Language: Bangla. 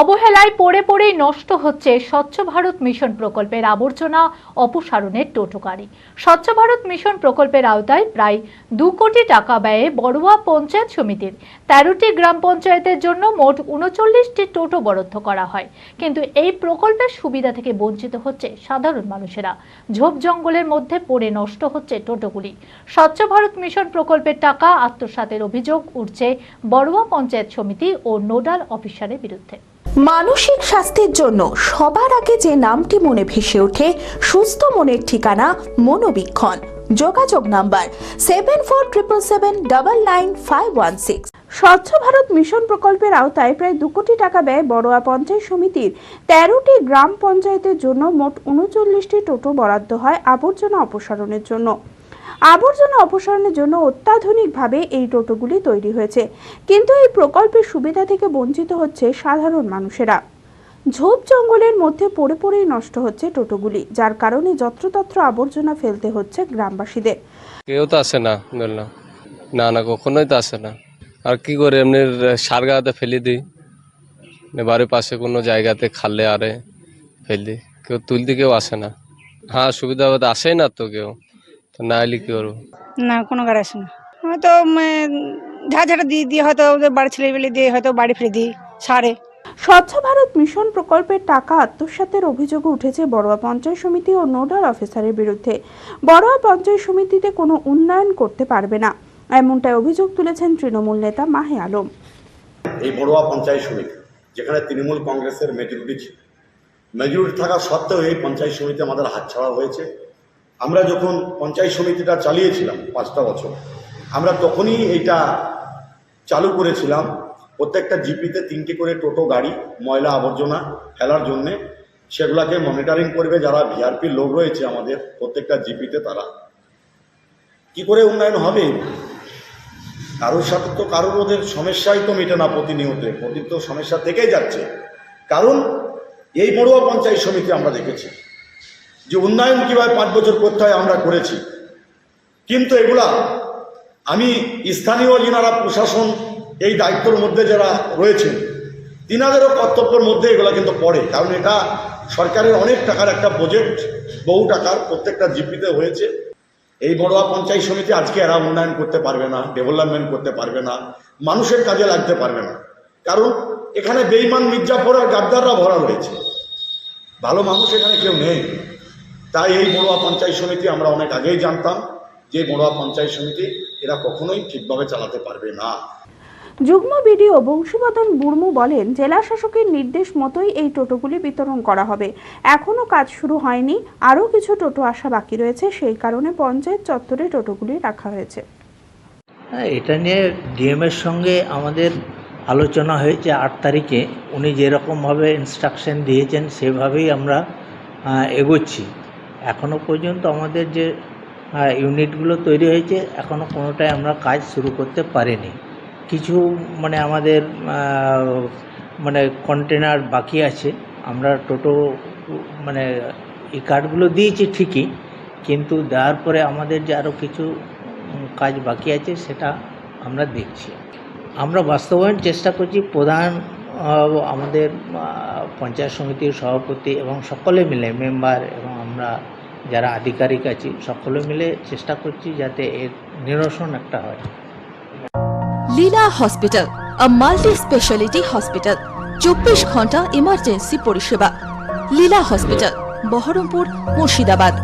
অবহেলায় পড়ে পড়েই নষ্ট হচ্ছে স্বচ্ছ ভারত মিশন প্রকল্পের আবর্জনা অপসারণের টোটো গাড়ি স্বচ্ছ ভারত মিশন প্রকল্পের আওতায় প্রায় দু কোটি টাকা ব্যয়ে বড়ুয়া পঞ্চায়েত সমিতির তেরোটি গ্রাম পঞ্চায়েতের জন্য মোট উনচল্লিশটি টোটো বরাদ্দ করা হয়। কিন্তু এই প্রকল্পের সুবিধা থেকে বঞ্চিত হচ্ছে সাধারণ মানুষেরা। ঝোপ জঙ্গলের মধ্যে পড়ে নষ্ট হচ্ছে টোটোগুলি। স্বচ্ছ ভারত মিশন প্রকল্পের টাকা আত্মসাতের অভিযোগ উঠছে বড়ুয়া পঞ্চায়েত সমিতি ও নোডাল অফিসারের বিরুদ্ধে। মানসিক স্বাস্থ্যের জন্য সবার আগে যে নামটি মনে ভেসে ওঠে, সুস্থ মনের ঠিকানা মনোবীক্ষণ। যোগাযোগ number seven four triple seven double nine five one six স্বচ্ছ ভারত মিশন প্রকল্পের আওতায় প্রায় দু কোটি টাকা ব্যয় বড়োয়া পঞ্চায়েত সমিতির তেরোটি গ্রাম পঞ্চায়েতের জন্য মোট উনচল্লিশটি টোটো বরাদ্দ হয় আবর্জনা অপসারণের জন্য। আবর্জনা অপসারণের জন্য অত্যাধুনিকভাবে এই টোটোগুলি তৈরি হয়েছে। কিন্তু এই প্রকল্পের সুবিধা থেকে বঞ্চিত হচ্ছে সাধারণ মানুষেরা। ঝোপ জঙ্গলের মধ্যে পড়ে পড়েই নষ্ট হচ্ছে টোটোগুলি, যার কারণে যত্রতত্র আবর্জনা ফেলতে হচ্ছে গ্রামবাসীদের। কেউ তো আসে না ধরলাম না না, কখনোই তো আসে না। আর কি করে এমনি সার গাঁতে ফেলে দিই? বাড়ির পাশে কোনো জায়গাতে খালে আরে ফেলি কেউ তুলতে কেউ আসে না। হ্যাঁ সুবিধা আসেই না তো কেউ। তো না এলে কি করব? না কোনো গাড়ি আসে না। হয়তো ঝাড় ঝাড়া দিয়ে দিয়ে হয়তো ওদের বাড়ি ছেলে বেলে দিয়ে হয়তো বাড়ি ফিরে দিই সারে। স্বচ্ছ ভারত মিশন প্রকল্পের টাকা আত্মসাতের অভিযোগ উঠেছে বড়োয়া পঞ্চায়েত সমিতি ও নোডাল অফিসারের বিরুদ্ধে। বড়োয়া পঞ্চায়েত সমিতিতে কোনো উন্নয়ন করতে পারবে না এমনটাই অভিযোগ তুলেছেন তৃণমূল নেতা মাহে আলম। এই বড়ুয়া পঞ্চায়েত সমিতি যেখানে তৃণমূল কংগ্রেসের মেজরিটি ছিল। মেজরিটি থাকা সত্ত্বেও এই পঞ্চায়েত সমিতি আমাদের হাতছাড়া হয়েছে। আমরা যখন পঞ্চায়েত সমিতিটা চালিয়েছিলাম পাঁচটা বছর, আমরা তখনই এটা চালু করেছিলাম। প্রত্যেকটা জিপিতে তিনটি করে টোটো, গাড়ি, ময়লা আবর্জনা ফেলার জন্যে। সেগুলাকে মনিটরিং করবে যারা ভিআরপি লোক রয়েছে আমাদের প্রত্যেকটা জিপিতে তারা। কি করে উন্নয়ন হবে? কারোর সাথে তো কারোর ওদের সমস্যাই তো মেটে না প্রতিনিয়ত প্রতি তো সমস্যা থেকেই যাচ্ছে। কারণ এই বড়ুয়া পঞ্চায়েত সমিতি আমরা দেখেছি। যে উন্নয়ন কীভাবে পাঁচ বছর করতে হয় আমরা করেছি। কিন্তু এগুলা আমি স্থানীয় যিনারা প্রশাসন এই দায়িত্বর মধ্যে যারা রয়েছেন, তিনাদেরও কর্তব্যের মধ্যে এগুলো কিন্তু পড়ে। কারণ এটা সরকারের অনেক টাকার একটা প্রজেক্ট বহু টাকার, প্রত্যেকটা জিপিতে হয়েছে। এই বড়ুয়া পঞ্চায়েত সমিতি আজকে এরা উন্নয়ন করতে পারবে না ডেভেলপমেন্ট করতে পারবে না, মানুষের কাজে লাগতে পারবে না। কারণ এখানে বেইমান মির্জাফর আর গাদ্দাররা ভরা রয়েছে। ভালো মানুষ এখানে কেউ নেই। তাই এই বড়ুয়া পঞ্চায়েত সমিতি আমরা অনেক আগেই জানতাম যে বড়ুয়া পঞ্চায়েত সমিতি এরা কখনোই ঠিকভাবে চালাতে পারবে না। যুগ্ম বিডিও বংশীবদন মুর্মু বলেন জেলা শাসকের নির্দেশ মতোই এই টোটোগুলি বিতরণ করা হবে। এখনও কাজ শুরু হয়নি আরও কিছু টোটো আসা বাকি রয়েছে সেই কারণে পঞ্চায়েত চত্বরে টোটোগুলি রাখা হয়েছে। হ্যাঁ এটা নিয়ে ডিএমের সঙ্গে আমাদের আলোচনা হয়েছে আট তারিখে। উনি যেরকমভাবে ইনস্ট্রাকশন দিয়েছেন সেভাবেই আমরা এগোচ্ছি। এখনও পর্যন্ত আমাদের যে ইউনিটগুলো তৈরি হয়েছে এখনও কোনোটাই আমরা কাজ শুরু করতে পারিনি। কিছু মানে আমাদের মানে কন্টেনার বাকি আছে, আমরা টোটো মানে এই কার্ডগুলো দিয়েছি ঠিকই, কিন্তু দেওয়ার পরে আমাদের যে আরও কিছু কাজ বাকি আছে সেটা আমরা দেখছি। আমরা বাস্তবায়ন চেষ্টা করছি, প্রধান আমাদের পঞ্চায়েত সমিতির সভাপতি এবং সকলে মিলে, মেম্বার এবং আমরা যারা আধিকারিক আছি, সকলে মিলে চেষ্টা করছি যাতে এর নিরসন একটা হয়। Leela hospital multi speciality hospital চব্বিশ ঘণ্টা ইমার্জেন্সি পরিষেবা। লীলা হসপিটাল, বহরমপুর, মুর্শিদাবাদ।